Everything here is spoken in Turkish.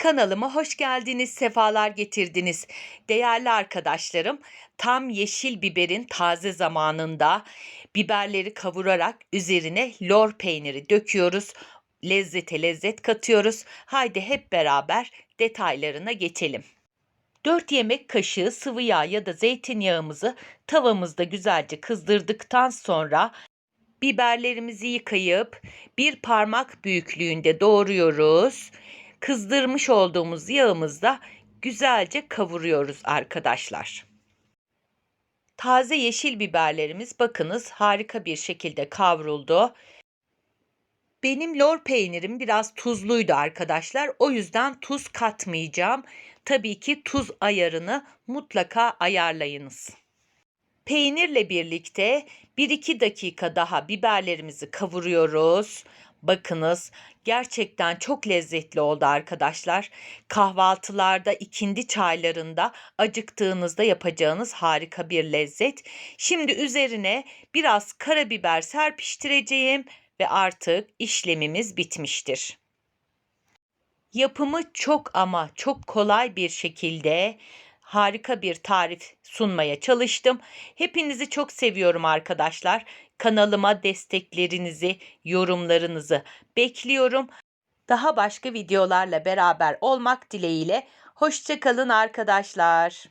Kanalıma hoş geldiniz, sefalar getirdiniz. Değerli arkadaşlarım, tam yeşil biberin taze zamanında biberleri kavurarak üzerine lor peyniri döküyoruz. Lezzete lezzet katıyoruz. Haydi hep beraber detaylarına geçelim. 4 yemek kaşığı sıvı yağ ya da zeytinyağımızı tavamızda güzelce kızdırdıktan sonra biberlerimizi yıkayıp bir parmak büyüklüğünde doğruyoruz. Kızdırmış olduğumuz yağımızda güzelce kavuruyoruz arkadaşlar. Taze yeşil biberlerimiz bakınız harika bir şekilde kavruldu. Benim lor peynirim biraz tuzluydu arkadaşlar. O yüzden tuz katmayacağım. Tabii ki tuz ayarını mutlaka ayarlayınız. Peynirle birlikte 1-2 dakika daha biberlerimizi kavuruyoruz. Bakınız gerçekten çok lezzetli oldu arkadaşlar. Kahvaltılarda, ikindi çaylarında acıktığınızda yapacağınız harika bir lezzet. Şimdi üzerine biraz karabiber serpiştireceğim ve artık işlemimiz bitmiştir. Yapımı çok ama çok kolay bir şekilde harika bir tarif sunmaya çalıştım. Hepinizi çok seviyorum arkadaşlar. Kanalıma desteklerinizi, yorumlarınızı bekliyorum. Daha başka videolarla beraber olmak dileğiyle. Hoşçakalın arkadaşlar.